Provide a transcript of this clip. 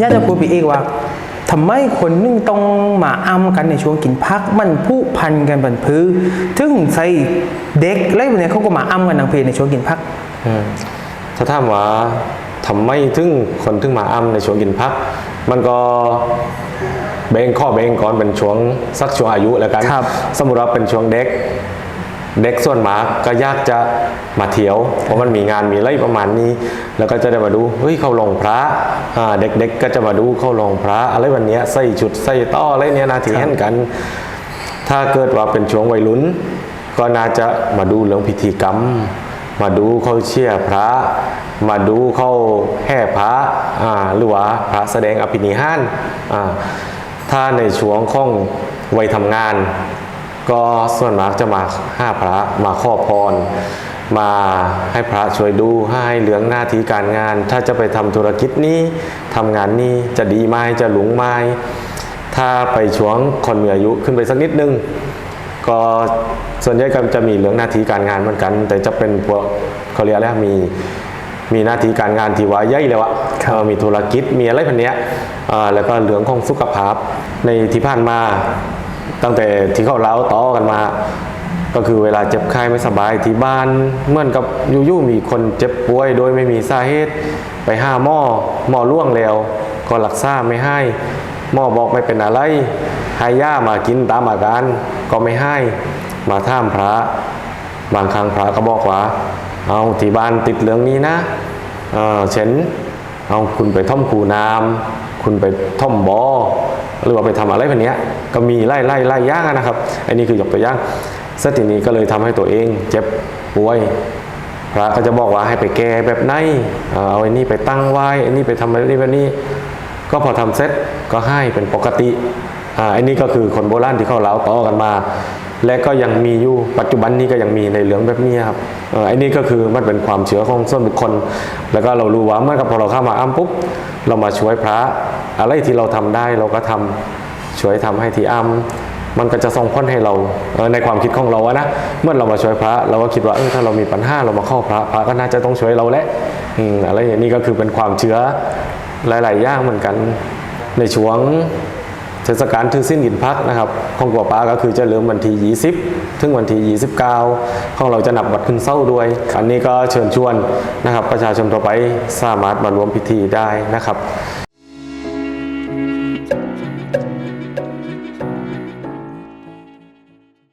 ย่าจะพูดไปอีกว่าทำไมคนนึงต้องมาอ้ำกันในช่วงกินพัก มันผู้พันกันบันพื้ถึงใส่เด็กอะไรแบบเนี้ยเขาก็มาอ้ำกันทางเพลงในช่วงกินพักอืมถ้าถามว่าทำไมถึงคนถึงมาอ้ำในช่วงกินพัก มันก็เบงข้อเบงก่อนเป็นช่วงสักช่วงอายุแล้วกันครับสมมติว่าเป็นช่วงเด็ก เด็กส่วนมากก็ยากจะมาเที่ยว เพราะมันมีงานมีอะไรประมาณนี้ แล้วก็จะได้มาดูเฮ้ยเข้าลงพระเด็กๆก็จะมาดูเข้าลงพระอะไรวันนี้ใส่ชุดใส่ต้ออะไรเนี้ยนาทีเห็นกัน ถ้าเกิดว่าเป็นช่วงวัยรุ่น ก็น่าจะมาดูเรื่องพิธีกรรม มาดูเขาเชี่ยพระ มาดูเขาแห่พระหรือว่าพระแสดงอภินิหารถ้าในช่วงของวัยทำงาน ก็ส่วนมากจะมาห้าพระมาขอพร มาให้พระช่วยดูให้เหลืองหน้าที่การงาน ถ้าจะไปทำธุรกิจนี้ทำงานนี้จะดีไหมจะหลุงไหมถ้าไปช่วงคนมีอายุขึ้นไปสักนิดนึงก็ส่วนใหญ่ก็จะมีเรื่องหน้าที่การงานเหมือนกัน แต่จะเป็นพวกเขาเรียกอะไรนะมีมีหน้าที่การงานที่ว่าใหญ่เลยวะครับเออมีธุรกิจมีอะไรพันเนี้ยอ่าแล้วก็เรื่องของสุขภาพในที่ผ่านมา ตั้งแต่ที่เขาเล่าต่อกันมา ก็คือเวลาเจ็บไข้ไม่สบายที่บ้านเหมือนกับอยู่ๆมีคนเจ็บป่วย โดยไม่มีสาเหตุไปห้าหมอหมอล่วงแล้ว ก็รักษาไม่ให้หมอบอกไม่เป็นอะไรให้ยามากินตามอาการก็ไม่ให้มาท่ามพระ บางครั้งพระก็บอกว่า เอาที่บ้านติดเรื่องนี้นะเออเช่นเอาคุณไปท่อมคูน้ำ คุณไปท่อมบอหรือว่าไปทำอะไรแบบนี้ก็มีไล่ไล่ไล่ย่างนะครับ อันนี้คือยกตัวอย่างสตินี้ก็เลยทำให้ตัวเองเจ็บป่วยพระก็จะบอกว่าให้ไปแก้แบบไหนเอ่อเอาไอ้นี่ไปตั้งไว้ไอ้นี่ไปทำอะไรนี่แบบนี้ ก็พอทำเสร็จก็ให้เป็นปกติอ่าอ้นี่ก็คือคนโบราณที่เขาเล่าต่อกันมา และก็ยังมีอยู่ปัจจุบันนี้ก็ยังมีในเรื่องแบบนี้ครับเออไอ้นี่ก็คือมันเป็นความเชื่อของส่วนบุคคล แล้วก็เรารู้ว่าเมื่อกับพอเราเข้ามาอ้ำปุ๊บ เรามาช่วยพระ อะไรที่เราทำได้เราก็ทำช่วยทำให้ที่อ้ำมันก็จะส่งผลให้เราเออในความคิดของเราอะนะเมื่อเรามาช่วยพระ เราก็คิดว่าเออถ้าเรามีปัญหาเรามาเข้าพระพระก็น่าจะต้องช่วยเราแหละอืมอะไรอย่างนี้ก็คือเป็นความเชื่อหลาย ๆ อย่างเหมือนกันในช่วง เทศกาลถือสิ้นหินพักนะครับของกัวป้าก็คือจะเริ่มวันที่ 20 ถึงวันที่ 29 ของเราจะนับวัดขึ้นเศร้าด้วย อันนี้ก็เชิญชวนนะครับ ประชาชนทั่วไปสามารถมารวมพิธีได้นะครับ